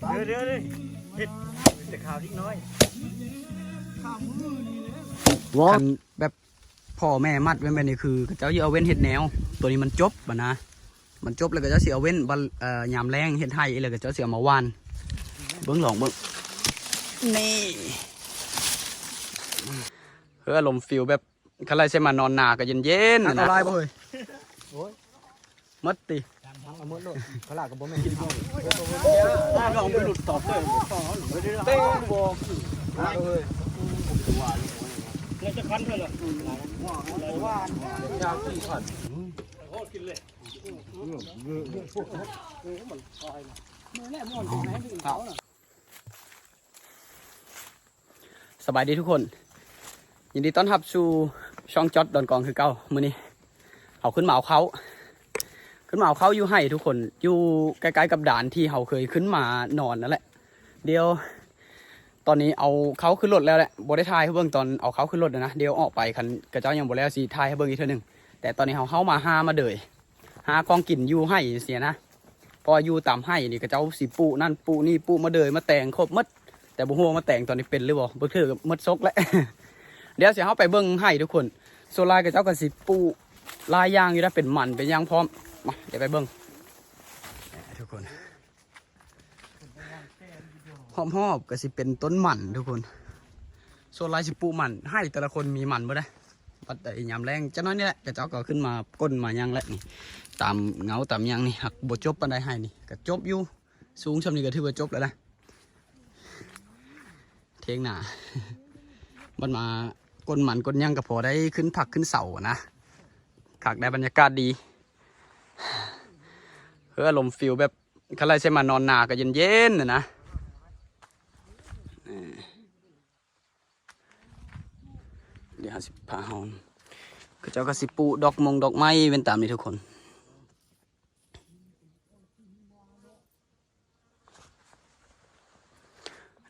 เดี๋ยวเดี๋ยวเลยเห็ดแต่ข่าวนิดน้อยคันแบบพ่อแม่มัดไว้แบบนี้คือเจ้าอย่าเอาเว้นเห็ดแนว ตัวนี้มันจบบ่นะมันจบแล้วก็เจ้าเสียเว้นบัลยามแรงเห็ดไห้แล้วก็เจ้าเสียมาวานเบิ้งหลองเบิ้งนี่เพื่อลมณ์ฟิลแบบเขาไรใช่มานอนหนาก็เย็นเย็นๆนะอะไรบ่เฮ้ยมัดติ เอาหมดเลยเขาลากกับบ่แม่นกินข้าวถ้าลองไปหลุดต่อเต้เต้บอกลากเลยแล้วจะคันเท่าไหร่ว่าอยากกินขันโคตรกินเลยสบายดีทุกคน ยินดีต้อนรับสู่ช่องจอดดอนกองคือเก้ามื้อนี้เอาขึ้นมาเอาเขา ขึ้นมาเอาเขาอยู่ให้ทุกคนอยู่ใกล้ๆกับด่านที่เขาเคยขึ้นมานอนนั่นแหละ เดี๋ยว ตอนนี้เอาเขาขึ้นรถแล้วแหละบได้ทายให้เบิ่งตอนเอาเขาขึ้นรถนะเดี๋ยวออกไปคันกระเจ้ายังบแล้วสิทายให้เบิ่งอีกเท่านึงแต่ตอนนี้เขาเข้ามาหามาเดยหากองกินอยู่ให้เสียนะพออยู่ตามให้นี่กระเจ้าสิปูนั่นปูนี่ปูมาเดยมาแต่งครบหมดแต่บุหัวมาแต่งตอนนี้เป็นหรือบ่บ่ถือกับมดซกแล้วเดี๋ยวเสิเฮาไปเบิ่งให้ทุกคนโซลายกับเจ้าก็สิปูลายยางอยู่แล้วเป็นหมันเป็นยางพร้อม มาเดี๋ยวไปเบิ่งทุกคนหอมหอบก็สิเป็นต้นหมันทุกคนโซลายสิปูหมันให้แต่ละคนมีหมันบ่ได้ปัดไอ้ยามแรงจะน้อยนี่แหละกระเจ้าก็ขึ้นมาก้นมายังแล้วนี่ตามเงาตามยังนี่หักบ่จบปานใดให้นี่ก็จบอยู่สูงชำนี้ก็ถือว่าจบแล้วนะเทงหนามันมาก้นหมันก้นย่างก็พอได้ขึ้นผักขึ้นเสานะขากได้บรรยากาศดี เพื่อลมณ์ฟิลแบบเขาไรใช่มานอนหนาก็เย็นเนๆนะนะเดี๋ยวสิพาเฮาก็เจ้าก็สิปูดอกมงดอกไม้เป็นตามนี้ทุกคน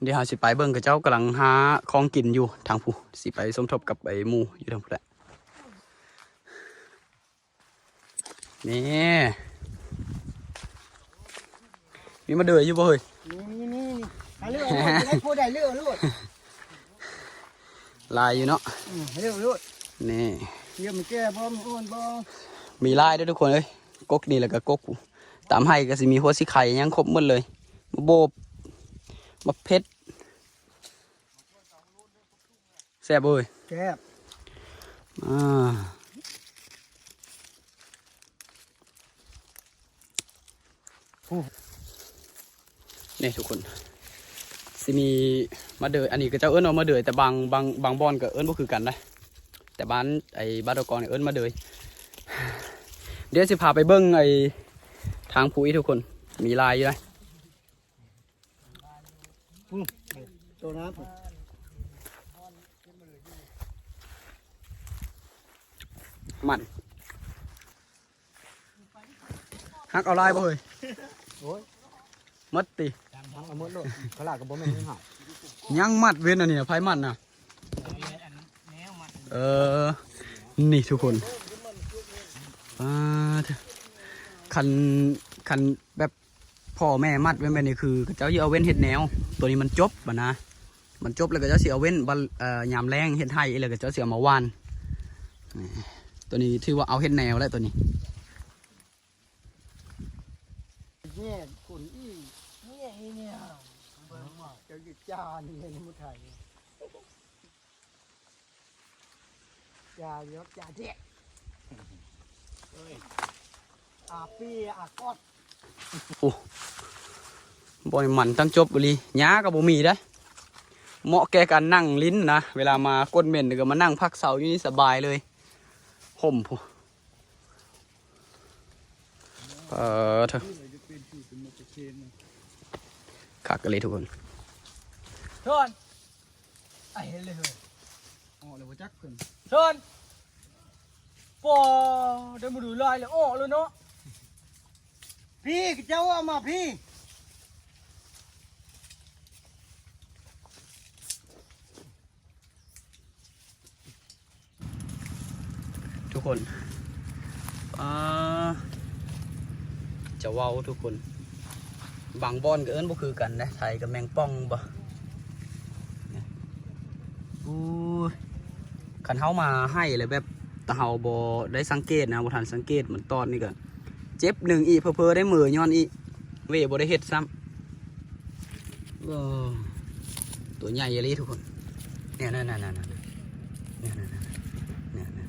เดี๋ยวหาสิไปเบิ่งกับเจ้ากำลังหาของกินอยู่ทางผู้สิไปสมทบกับไอ้หมูอยู่ทางผู้แหละ นี่มีมาเดือยอยู่บ่เฮ้ยนี่นี่นี่หาเรื่องได้พูดได้เรื่องลูกลายอยู่เนาะเรื่องลูกนี่เรื่องมันแก่บ่มอ้วนบ่มีลายด้วยทุกคนเอ้ยกกนี่แล้วก็กกตามให้ก็สิมีหัวสิไข่ยังครบหมดเลยมาโบบมาเพชรแซ่บเอ้ยแก่อ่า นี่ทุกคนสิมีมาเดยอันนี้ก็เจ้าเอิ้นเอามาเดยแต่บางบางบางบอนก็เอิ้นบ่คือกันนะแต่บ้านไอ้บ้านตะกอนเนี่ยเอิ้นมาเดยเดี๋ยวสิพาไปเบิ้งไอ้ทางปุ๋ยทุกคนมีลายอยู่นะตัวน้ำมันฮักเอาลายบ่เฮ้ยโอ้ย มัดติทั้งเอาหมดเลยเขาลากกับบ่แม่นกินข้าวยังมัดเว้นอันนี้นะไผมันนะเออ นี่ทุกคนอ่าเถอะคันคันแบบพ่อแม่มัดไว้แบบนี้คือ เจ้าอย่าเอาเว้นเห็ดแนว ตัวนี้มันจบบ่นะมันจบแล้วก็เจ้าเสียเว้นบัลเอ่อยามแรงเห็ดไห้แล้วก็เจ้าเสียมาวานนี่ตัวนี้ถือว่าเอาเห็ดแนวแล้วตัวนี้ เนี่ยคุณอี้เนี่ยเนี่ยเบิ่งว่าเจ้าหยุดจานี่ในมุไทยจาเยอะจาเจ๊อาปีอากอดบ่อยมันตั้งจบบุรีหญ้ากับบ่มีได้เหมาะแก่การนั่งลิ้นนะเวลามาก้นเหม็นก็มานั่งพักเสาอยู่นี่สบายเลยห่มผู้เออเถอะ คักกันเลยทุกคนชนไอ้เลยเฮ้ยอ๋อเลยว่าจักเพิ่นชนปอเดี๋ยวมาดูลายเลยอ้อเลยเนาะพี่เจ้าเอามาพี่ทุกคนอ่า จะว้าทุกคน บางบอนก็เอิ้นบ่คือกันนะไทยกับแมงป่องบ่อู้ขันเฮามาให้เลยแบบตะเฮาบ่ได้สังเกตนะบ่ทันสังเกตเหมือนตอนนี้ก็เจ็บหนึ่งอีกเพอได้มือย้อนอีเวยบ่ได้เฮ็ดซ้ำตัวใหญ่เลยทุกคนเนี่ยนั่นนั่นนั่นนั่นเนี่ยนั่นนั่นเนี่ยนั่น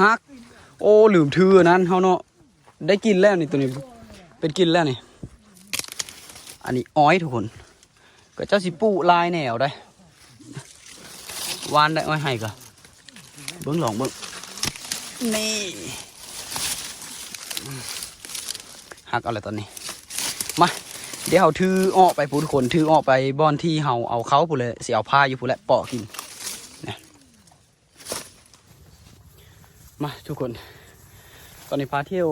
ฮัก โอ้ลืมถืออันนั้นเขาเนาะได้กินแล้วนี่ตัวนี้ เป็นกินแล้วนี่ อันนี้อ้อยทุกคนก็เจ้าสิปูลายแนวได้วานได้อ้อยให้ก็เบิ้งหลองเบิ้งนี่หักอะไรตอนนี้ มาเดี๋ยวเขาถือออกไปพูดคนถือออกไปบอนที่เขาเอาเขาพูดเลยเสียเอาผ้าอยู่พูดแหละปอกกินนะ มาทุกคน ตอนนี้พาเที่ยว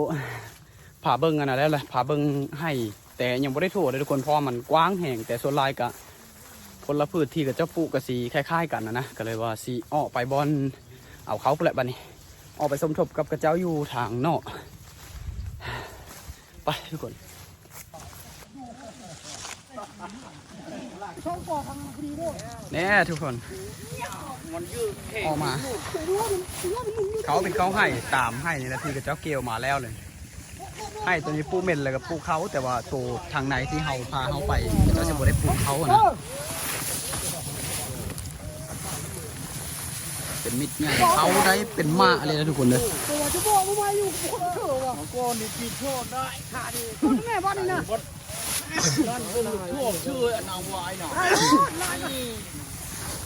ผาเบิ้งกันนะแล้วแหละผาเบิ้งให้แต่ยังไม่ได้ทั่วเลยทุกคนเพราะมันกว้างแห่งแต่ส่วนลายกะคนละพืชที่กับเจ้าปูกกับสีคล้ายๆกันนะนะก็เลยว่าสีอ้อไปบอนเอาเขาพูดแหละบัดนี้ออกไปสมทบกับกระเจ้าอยู่ทางนอกไปทุกคน แน่ทุกคน ออกมา เขาเป็นเขาให้ตามให้นี่แหละที่กับเจ้าเกลมาแล้วเลย ให้ตัวนี้ปูเม็นเลยกับปูเขาแต่ว่าตัวทางในที่เขาพาเขาไปเราจะบ่ได้ปูเขาอะนะเป็นมิดเนี่ยเขาได้เป็นม้าอะไรนะทุกคนเลยตัวจะบอกว่ามาอยู่คนเถอะว่ะก้อนนี่กินโทษได้ขาดีต้นแม่บ้านนี่นะ นั่นเป็นทั่วชื่อนางวายน่ะ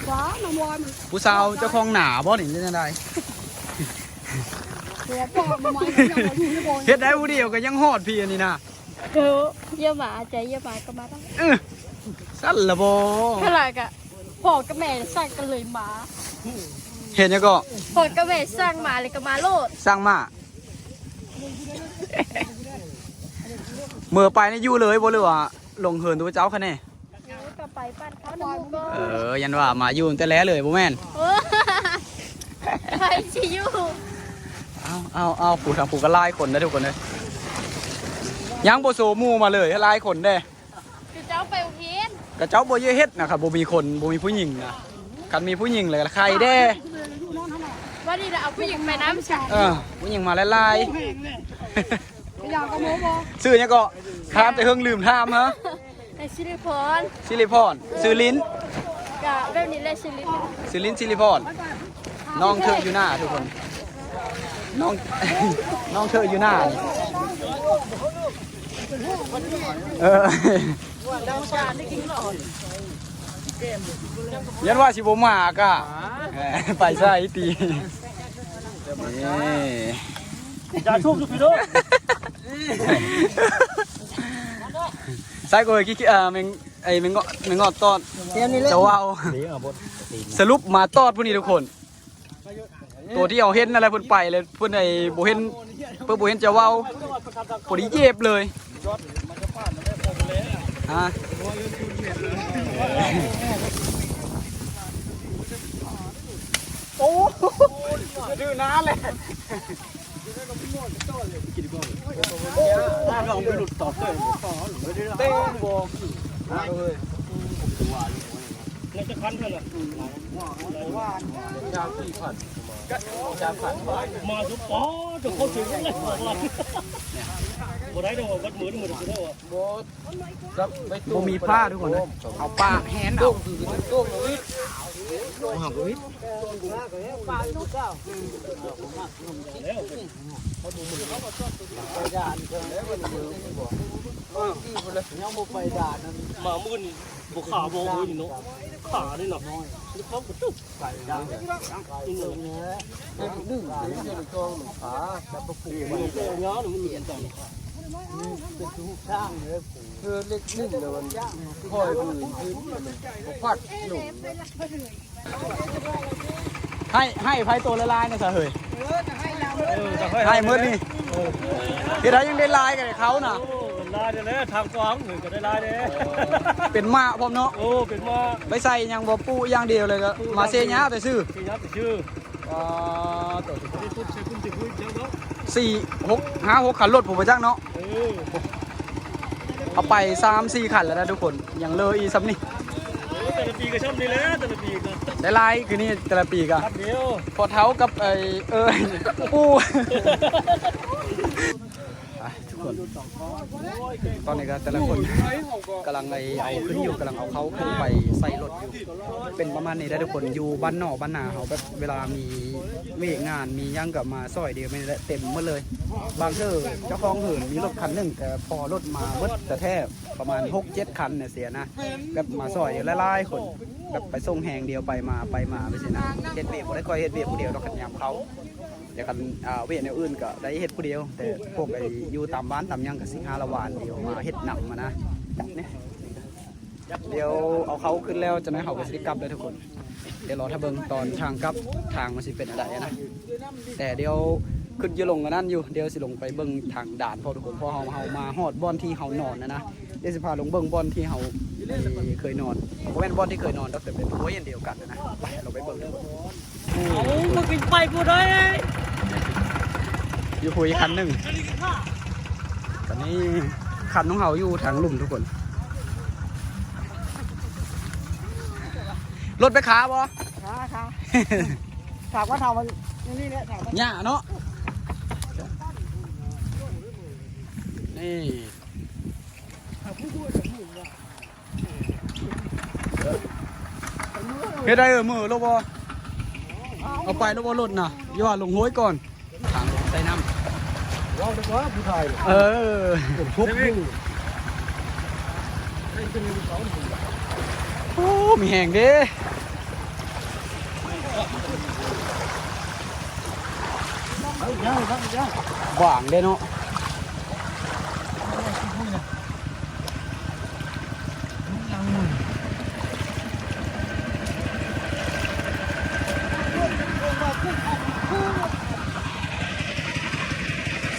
ฟ้านางวายมันผู้สาวเจ้าของหนาบ่นี่เล่นได้ตัวป้อนมาไม่ยังมาอยู่ในบ่อเฮ็ดได้ผู้เดียวก็ยังฮอดพี่อันนี้นะเดี๋ยวเยี่ยมหมาใจเยี่ยมหมาก็มาได้เออสั่นละบ่เท่าไหร่กะพ่อกับแม่สร้างกันเลยหมาเห็นยังก็พ่อกับแม่สร้างหมาเลยก็มาโลดสร้างมา เมื่อไปนี่อยู่เลยบ่หรือว่าลงเหินตัวเจ้าคะแน่ก็ไปปั้นเขาหนูก็เออ ยันว่ามาอยู่ตั้งแต่แล้วเลยบ่แม่นเออไปชิอยูเอาเอาเอาปู่ทางปู่ก็ไล่คนได้ทุกคนเลยยังบ่โซหมู่มาเลยไล่คนเด้คือเจ้าไปโรงเรียนกระเจ้าบ่เยอะเฮ็ดนะครับบ่มีคนบ่มีผู้หญิงนะคันมีผู้หญิงเลยใครเด้ ว่าดีเราเอาผู้หญิงไปน้ำชาเออผู้หญิงมาไล่ อยากกระโมบอๆชื่อยังก็ถามแต่เฮิงลืมถามฮะในซิลิพรสิริพรชื่อลิ้นกะแบบนี้เลยซิลิสิลิ้นสิริพรน้องเธออยู่หน้าทุกคน น้องน้องเธออยู่หน้านี่เออยันว่าสิบมากะเออไปใส่ตีนี่อย่าชุบชุบพี่ด้วย ใส่กูเลยกี่เอ่อแมงไอ้แมงเงาะแมงเงาะตอดเดี๋ยวนี้เลยจะว่าวสรุปมาตอดผู้นี้ทุกคน ตัวที่เอาเห็นอะไรเพิ่นไปเลยเพิ่นไอ้บ่เห็นเพิ่นบ่เห็นจะเว้าพอดีเจ็บเลยฮะโอ้ดื้อน้าเลย ลองไปหลุดตอบเลยเต้งบอกเราจะคันเท่าไหร่มาสุปอจะเข้าถึงเลยบอกว่าบ่ ได้ดอกวัดมือมือเท่าอะบ่มีผ้าทุกคนเลยเอาปากแหนามามือนี่บ่ขาบ่มือนี่เนาะขานี่เนาะเขาก็ตุ๊บใส่ดังนี่เนาะดึงดึงจองขาจะประปูมันเนาะมันมีอันตอนเป็นทุกช่างเลยคือเล็กนึ่งเลยมันค่อยมือคือมันพัดหนุ่มให้ให้ไผตัวละลายนี่ยซะเฮ้ยเออแต่ค่อย ให้หมืดนี่เฮ็ดได้ยังได้ลายกันให้เขาน่ะโอ้ลายเด้อทางกว้างหนึ่งก็ได้ลายเด้เป็นม้าพร้อมเนาะโอ้เป็นว่าไปใส่หยังบ่ปูอย่างเดียวเลยก็มาเซญาแต่ซื้อที่ยับชื่อปก็ตัวทุกคนนี่พูดใช้คุณจะพูดเจ้าเนาะสี่หกห้าหกขันรถผมไปจ้างเนาะเออเอาไปสามสี่ขันแล้วนะทุกคนยังเลยอีซ้ำนี่ แต่ละปีก็ชอบนี่แหละแต่ละปีก็ได้ลายคือนี่แต่ละปีกะครับเดียว พอเท้ากับไอเอ้ยปูไปทุก คนตอนนี้ก็แต่ละคนกำลังไอเอาขึ้นอยู่กำลังเอาเขาขึ้นไปใส่รถอยู่เป็นประมาณนี้ได้ทุกคนอยู่บ้านนอกบ้านนาเขาแบบเวลามีเวกงานมีย่างกลับมาซอยเดียวไม่ได้เต็มหมดเลย บางเธอเจ้าของเหินมีรถคันหนึ่งแต่พอรถมาเมื่แต่แทบประมาณหกเจ็ดคันเนี่ยเสียนะแบบมาซอยเดียวไล่ๆคนแบบไปส่งแหงเดียวไปมาไปมาไปสินะเฮ็ดเบียกบ่ได้ก้อยเฮ็ดเบียกผู้เดียวเราขันยามเขา แต่กันอ่าเวียนแนวอื่นก็ได้เฮ็ดผู้เดียว แต่พวกไอ้อยู่ตามบ้านตามหยังกับสิงหาละวานเดียวมาเฮ็ดหนักมานะจับเนี่ยเดี๋ยวเอาเขาขึ้นแล้วจะให้เขาไปสิกลับเลยทุกคน เดี๋ยวรอถ้าเบิ่งตอนทางกลับทางมันสิเป็นอะไรนะ แต่เดี๋ยวขึ้นจะลงกันนั่นอยู่ เดี๋ยวสิลงไปเบิ่งทางด่านพอทุกคนพอเฮาเฮามาฮอดบ่อนที่เฮานอนนะนะ เดี๋ยวสิพาลงเบิ่งบ่อนที่เฮาเคยนอนบ่แม่นบ่อนที่เคยนอนแต่เป็นหัวเย็นเดียวกันนะนะไปเราไปเบิ่งเลยเอามากินไปกูได้ อยู่คุยคันหนึงตอนนี้คันของเฮาอยู่ทางหลุมทุกคน รถไปขาบ่ค่ะค่ะถามว่าทำมันนี่เนี่ยถามว่าหญ้าเนาะนี่เฮ็ดได้เออมือลบบ่เอาไปลบบ่รถน่ะอย่าว่าลงห้วยก่อนทางลงใส่น้ำ ว้าวดีกว่าผู้ชายเออทุบอยู่โอ้มีแหงเด้ย่งครับย่างบางเด้เนาะ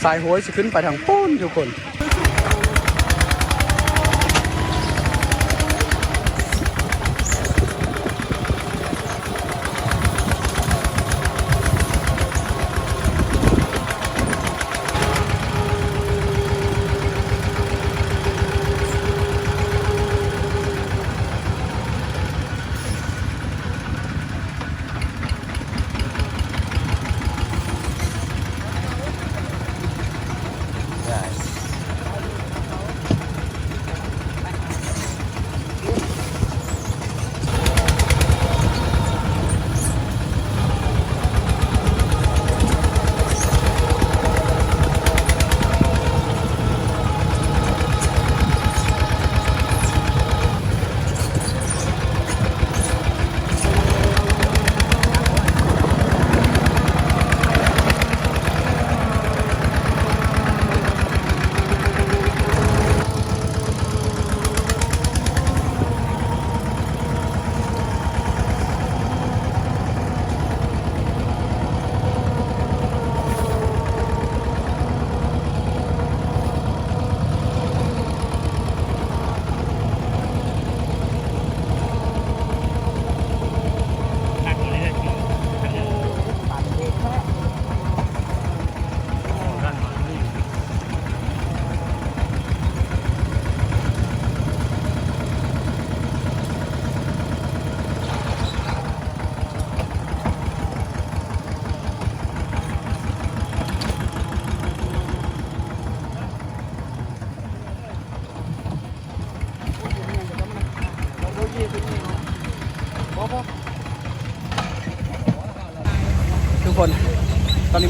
สายหวยสิขึ้นไปทางปุ้นทุกคน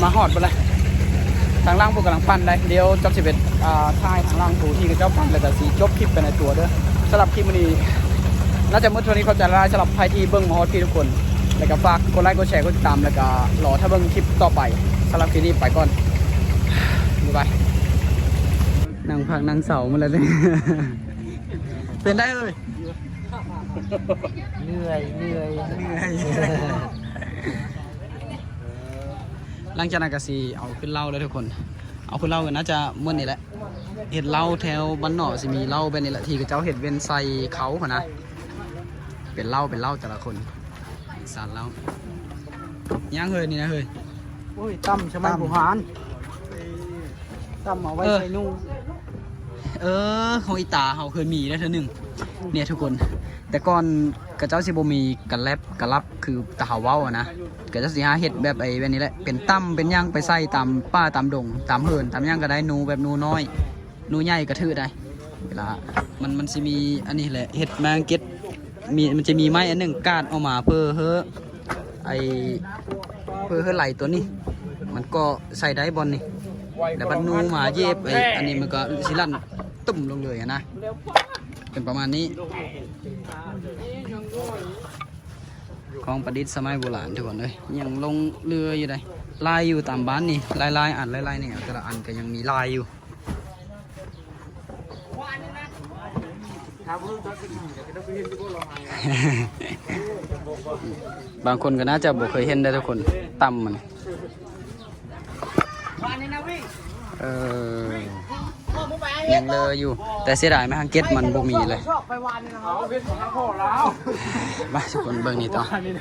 มาฮอดไปเลยทางล่างพวกกำลังปั้นได้เดี๋ยวจอบสิบเอ็ดอ่าท้ายทางล่างถูที่กับเจ้าปั้นแล้วก็สีจบคลิปไปในตัวเด้อสำหรับคลิปวันนี้น่าจะเมื่อเท่านี้เขาจะลาสำหรับใครที่เบิ้งมาฮอดพี่ทุกคน แล้วก็ฝากกดไลค์กดแชร์กดติดตามแล้วก็รอถ้าเบิ้งคลิปต่อไปสำหรับคลิปนี้ไปก่อนบ๊ายบายนั่งพักนั่งเสามาแล้วเนี่ยเป็นได้เลยเหนื่อยเหนื่อยห ลังจากนั้นก็สีเอาขึ้นเหล่าเลยทุกคน เอาขึ้นเหล่ากันน่าจะเมื่อนี่แหละเห็ดเหล่าแถวบ้านนอกสิมีเหล่าแบบนี้แหละที่เขาเจ้าเห็ดเวนใส่เขาพะนะเป็นเหล่าเป็นเหล่าแต่ละคนสารเหล่ายังเฮ้ยนี่นะเฮ้ยโอ้ยตั้มใช่ไหมผู้หารตั้มเอาไว้เออใส่นุ่งเออของอีตาเขาเคยมีแล้วเธอหนึ่งเนี่ยทุกคน แต่ก่อน กระเจ้าสิบมีกระแลบกระลับคือตาเขาว้าอะนะกระเจ้าสิหาเห็ดแบบไอ้แบบนี้แหละเป็นตั้มเป็นย่างไปใส่ตามป้าตามดง ตามเหินตามย่างก็ได้นูแบบนูน้อยนูใหญ่กระทือได้เวลามันมันจะมีอันนี้แหละเห็ดแมงเก็ตมีมันจะมีไม้อันหนึ่งกาดออกมาเพื่อเฮอไอเพื่อเฮอไหลตัวนี้ มันก็ใส่ได้บอลนี่แล้วบันนูมาเย็บไออันนี้มันก็สิลั่นตุ่มลงเลยนะเป็นประมาณนี้ ของประดิษฐ์สมัยโบราณทุกคนเลยยังลงเรืออยู่เลยลายอยู่ตามบ้านนี่ลายลายอันลายลายๆเนี่ยแต่ละอันก็ยังมีลายอยู่บางคนก็น่าจะบ่เคยเห็นได้ทุกคนตำมันเออ ยังเลออยู่ แต่เสียดายไหมฮังเก็ตมันบ่มีเลย ชอบไปวานนี่นะครับเอาเป็นของทางพ่อแล้วมาทุกคนเบิ่งนี่ต่ออันนี้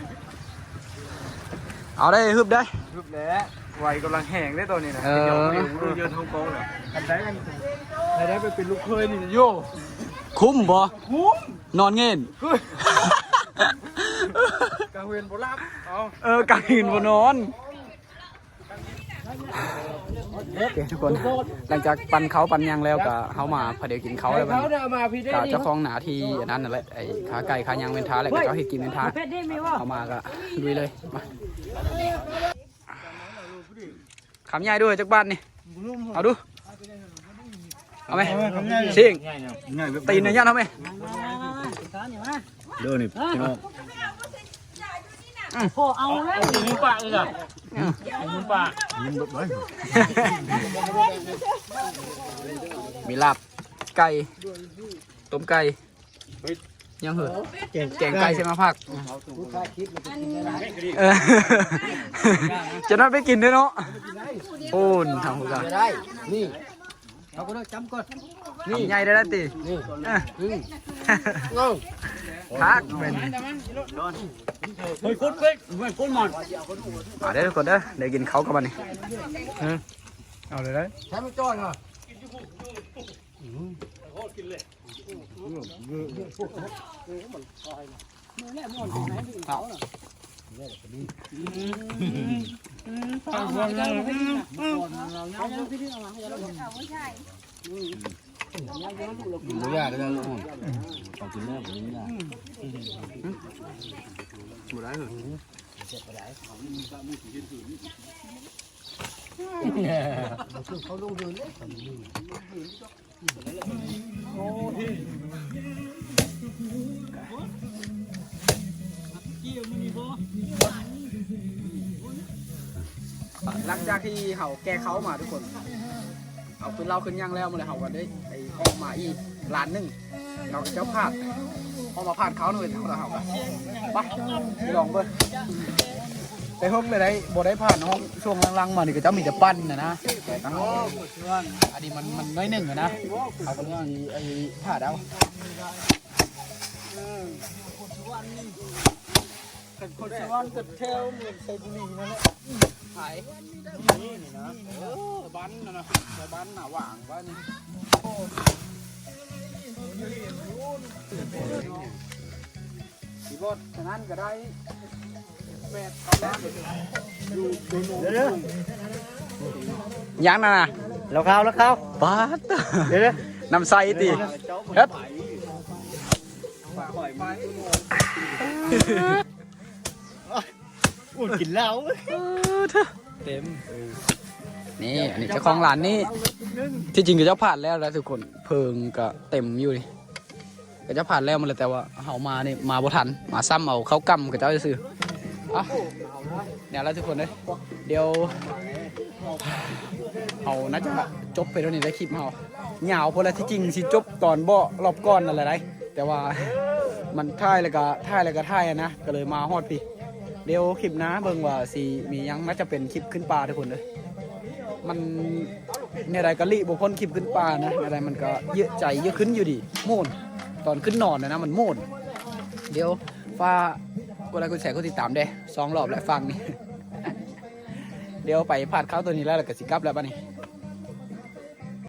เอาได้ฮึบได้ รูปแล้วไวกำลังแห้งได้ตัวนี้นะเออ เยือนทองกองเนี่ยกันได้กันได้ได้ไปเป็นลูกเคยนี่โยคุ้มบ่คุ้มนอนเงินกาเวนโบราณเอา เออกลางคืนบ่นอน โอเคทุกคนหลังจากปั่นเขาปั่นหยังแล้วก็เฮามาพอเดี๋ยวกินเขาแล้วบัดเขานี้เนี่ยมาพี่ได้ก็เจ้าของหนาที่อันนั้นนั่นแหละไอ้ขาไก่ขายังเป็นท้าแหละก็เจ้าให้กินเป็นท้าเพชรได้ไหมวะเอามาก็ลุยเลยมาคำใหญ่ด้วยจักบ้านนี่เอาดูเอาไหมชิงตีนในย่านเอาไหมเด้อนี่พี่น้องโอ้เอาแล้วยิงปากเลย อะยิงปากยิงแบบไหนมีลาบไก่ต้มไก่ยังเหรอแกงไก่ใช่ไหมผักเออจะน่าไปกินด้วยเนาะโอ้นทำหัวกันได้นี่เราก็ต้องจำก่อนทำใหญ่ได้แล้วตี พักเป็นเฮ้ยคนเป็กเฮ้ยคนหมอนมาเด้อทุกคนเด้อเดี๋ยวกินเขากับมันนี่เอาเลยได้ใช้ไม่จ้อนเหรอ กินยากก็ยด้ลูกหุ่นต้องกินเนื้อกินยากหมดแล้เหรอเขาลงเด้โอ้ยหลังจากที่เขาแกเขามาทุกคน เอาขึ้นเล่าขึ้นย่างแล้วมาเลยเขากันได้ อ้ออกมาอีกล้านหนึ่งเราก็เจ้าพลาดพอมาพลาดเขาหน่อยเท่าเราเขากันไปลองเบิ้ไปห้องเลยได้บ่ได้ผ่านห้องช่วงล่างๆมานี่ก็เจ้ามีแต่ปั้นนะนะแต่ตั้งอันนี้มันมันน้อยหนึ่งอะนะเขาก็เลยไอ้พลาดเอาคนสวรรค์ก็เทลเหมือนใส่บุหรี่นั่นแหละขายนี่นี่นะเออบ้านนะนะแต่บ้านหนาหว่างบ้านนี่ สีบดฉะนั้นก็ได้แม่เอาแล้วอยู่ดูโน่นยังนะนะแล้วข้าวแล้วข้าวบาดเดี๋ยวน้ำใสตีเฮ็ดอุ่นกินแล้วเต็มนี่อันนี้เจ้าของร้านนี่ที่จริงก็เจ้าผ่านแล้วนะทุกคน เพิงก็เต็มอยู่นี่ ก็จ้าผ่านแล้วมันเลยแต่ว่าเฮามานี่มาบ่ทันมาซ้ำเอาเขากำกับเจ้าจะซื่ออะเนี่ยแล้วทุกคนเลยเดี๋ยวเอาน่าจะจบไปแล้วนี่ได้คลิปเฮาเหงาเพอแล้วที่จริงสิจบตอนบ่รอบก่อนนั่นแหละได้แต่ว่ามันท่ายแล้วก็ท่ายแล้วก็ท่ายนะก็เลยมาฮอดพี่เดี๋ยวคลิปนะเบิ่งว่าสีมียังน่าจะเป็นคลิปขึ้นป่าทุกคนเลยมันในไรกะลิบุคคลคลิปขึ้นป่านะในไรมันก็เยอะใจเยอะขึ้นอยู่ดิโม่น ตอนขึ้นนอนนะนะมันโมด เดี๋ยวฟ้ากดไลค์กดแชร์กดติดตามเด้สองรอบแล้วฟังนี่ เดี๋ยวไปผ่านเข้าตัวนี้แล้วก็สิกลับแล้วบ้านี้